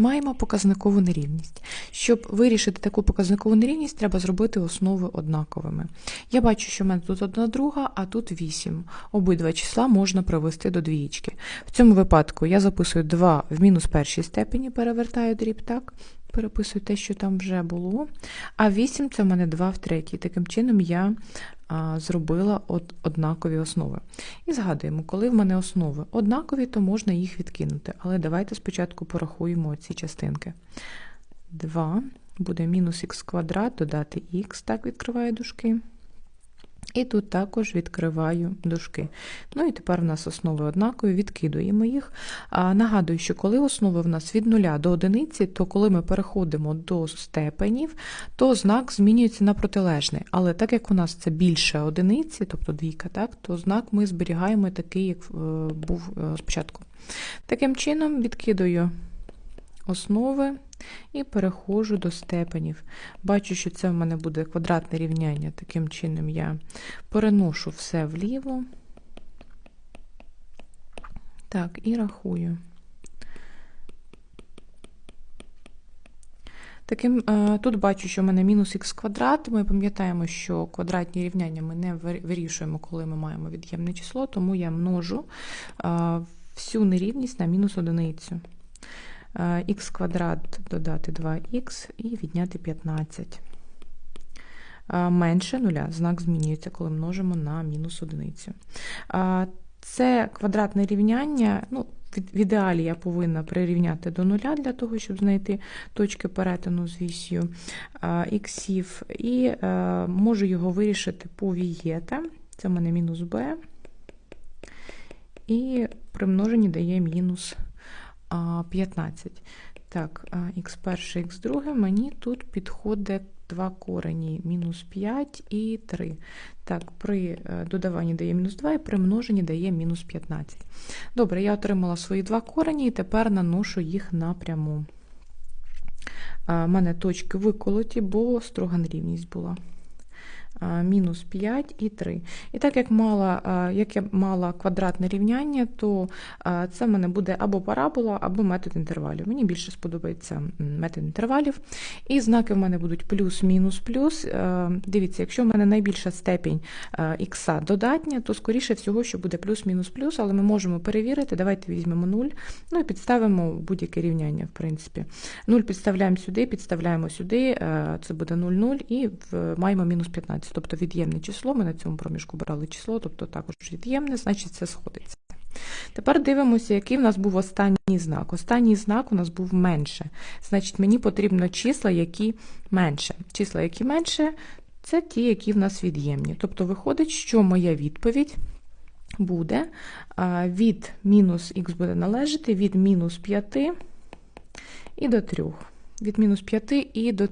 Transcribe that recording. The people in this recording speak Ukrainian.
Маємо показникову нерівність. Щоб вирішити таку показникову нерівність, треба зробити основи однаковими. Я бачу, що в мене тут одна друга, а тут 8. Обидва числа можна привести до двієчки. В цьому випадку я записую 2 в мінус першій степені, перевертаю дріб, так? Переписую те, що там вже було. А 8 це в мене 2 в третій. Таким чином я а, зробила од, однакові основи. І згадуємо, коли в мене основи однакові, то можна їх відкинути. Але давайте спочатку порахуємо ці частинки. 2 буде мінус х квадрат, додати х, так відкриваю дужки. І тут також відкриваю дужки. Ну і тепер в нас основи однакові, відкидуємо їх. А, Нагадую, що коли основи в нас від 0 до 1, то коли ми переходимо до степенів, то знак змінюється на протилежний. Але так як у нас це більше одиниці, тобто двійка, так, то знак ми зберігаємо такий, як е, був е, спочатку. Таким чином відкидаю основи і переходжу до степенів. Бачу, що це в мене буде квадратне рівняння. Таким чином я переношу все вліво. Так, і рахую. Таким, Тут бачу, що в мене мінус х квадрат. Ми пам'ятаємо, що квадратні рівняння ми не вирішуємо, коли ми маємо від'ємне число, тому я множу всю нерівність на мінус одиницю х квадрат додати 2х і відняти 15. Менше нуля, знак змінюється, коли множимо на мінус одиницю. Це квадратне рівняння. ну, в ідеалі я повинна прирівняти до нуля для того, щоб знайти точки перетину з вісю іксів, і е, можу його вирішити по вієта. Це в мене мінус b, і при множенні дає мінус 15. Так, х1, х2, мені тут підходить два корені, мінус 5 і 3. Так, при е, додаванні дає мінус 2 і при множенні дає мінус 15. Добре, я отримала свої два корені і тепер наношу їх напряму. У мене точки виколоті, бо строга нерівність була мінус 5 і 3. І так як мала, як я мала квадратне рівняння, то це в мене буде або парабола, або метод інтервалів. Мені більше сподобається метод інтервалів. І знаки в мене будуть плюс, мінус, плюс. Дивіться, якщо в мене найбільша степінь х додатня, то скоріше всього, що буде плюс, мінус, плюс, але ми можемо перевірити. Давайте візьмемо 0, ну і підставимо будь-яке рівняння, в принципі. 0 підставляємо сюди, підставляємо сюди, це буде 0, 0 і маємо мінус 15. Тобто від'ємне число, ми на цьому проміжку брали число, тобто також від'ємне, значить це сходиться. Тепер дивимося, який в нас був останній знак. Останній знак у нас був менше. Значить, мені потрібно числа, які менше. Числа, які менше, це ті, які в нас від'ємні. Тобто, виходить, що моя відповідь буде від мінус х буде належати від мінус 5 і до 3. Від мінус 5 і до